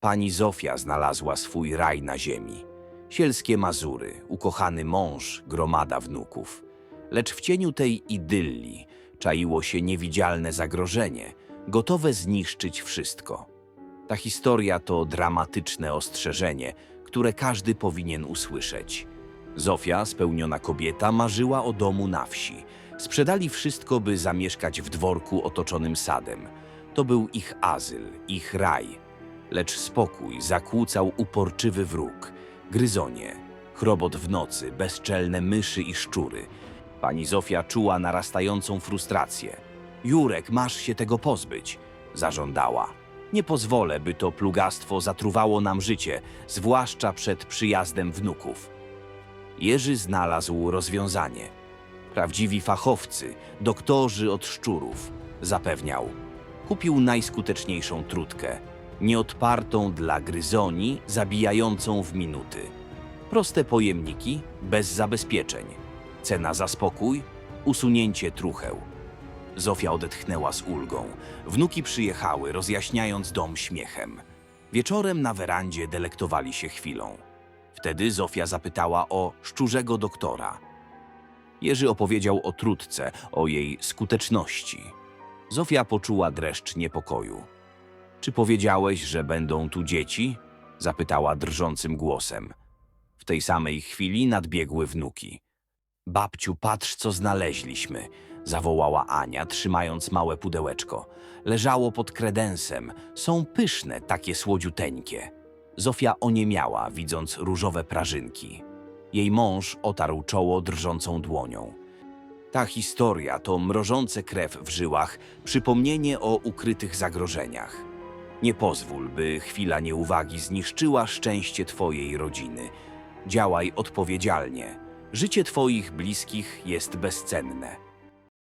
Pani Zofia znalazła swój raj na ziemi. Sielskie Mazury, ukochany mąż, gromada wnuków. Lecz w cieniu tej idylli czaiło się niewidzialne zagrożenie, gotowe zniszczyć wszystko. Ta historia to dramatyczne ostrzeżenie, które każdy powinien usłyszeć. Zofia, spełniona kobieta, marzyła o domu na wsi. Sprzedali wszystko, by zamieszkać w dworku otoczonym sadem. To był ich azyl, ich raj. Lecz spokój zakłócał uporczywy wróg. Gryzonie, chrobot w nocy, bezczelne myszy i szczury. Pani Zofia czuła narastającą frustrację. Jurek, masz się tego pozbyć, zażądała. Nie pozwolę, by to plugastwo zatruwało nam życie, zwłaszcza przed przyjazdem wnuków. Jerzy znalazł rozwiązanie. Prawdziwi fachowcy, doktorzy od szczurów, zapewniał. Kupił najskuteczniejszą trutkę, nieodpartą dla gryzoni, zabijającą w minuty. Proste pojemniki, bez zabezpieczeń. Cena za spokój, usunięcie trucheł. Zofia odetchnęła z ulgą. Wnuki przyjechały, rozjaśniając dom śmiechem. Wieczorem na werandzie delektowali się chwilą. Wtedy Zofia zapytała o szczurzego doktora. Jerzy opowiedział o trutce, o jej skuteczności. Zofia poczuła dreszcz niepokoju. Czy powiedziałeś, że będą tu dzieci? zapytała drżącym głosem. W tej samej chwili nadbiegły wnuki. Babciu, patrz, co znaleźliśmy, zawołała Ania, trzymając małe pudełeczko. Leżało pod kredensem. Są pyszne, takie słodziuteńkie. Zofia oniemiała, widząc różowe prażynki. Jej mąż otarł czoło drżącą dłonią. Ta historia to mrożące krew w żyłach, przypomnienie o ukrytych zagrożeniach. Nie pozwól, by chwila nieuwagi zniszczyła szczęście Twojej rodziny. Działaj odpowiedzialnie. Życie Twoich bliskich jest bezcenne.